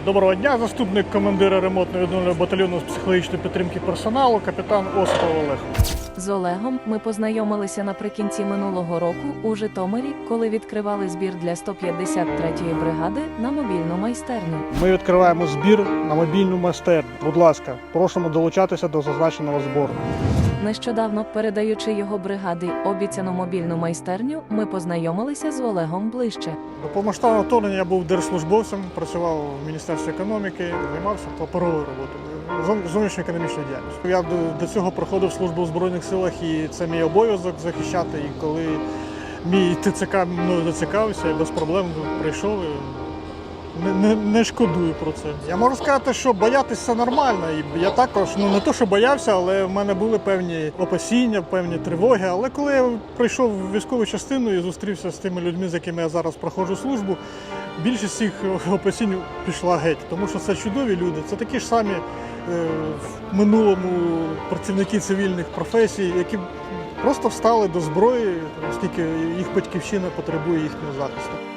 Доброго дня, заступник командира ремонтно відновлювального батальйону з психологічної підтримки персоналу, капітан Осипов Олег. З Олегом ми познайомилися наприкінці минулого року у Житомирі, коли відкривали збір для 153-ї бригади на мобільну майстерню. Ми відкриваємо збір на мобільну майстерню. Будь ласка, просимо долучатися до зазначеного збору. Нещодавно, передаючи його бригаді обіцяну мобільну майстерню, ми познайомилися з Олегом ближче. До повномасштабного вторгнення я був держслужбовцем, працював в Міністерстві економіки, займався паперовою роботою, зовн- зовнішньоекономічною діяльністю. Я до цього проходив службу в Збройних силах, і це мій обов'язок захищати. І коли мій ТЦК мною зацікавився, я без проблем прийшов. І не, не, не шкодую про це. Я можу сказати, що боятися нормально. І я також ну не то, що боявся, але в мене були певні опасіння, певні тривоги. Але коли я прийшов в військову частину і зустрівся з тими людьми, з якими я зараз проходжу службу, більшість цих опасінь пішла геть, тому що це чудові люди. Це такі ж самі е, в минулому працівники цивільних професій, які просто встали до зброї, оскільки їх батьківщина потребує їхнього захисту.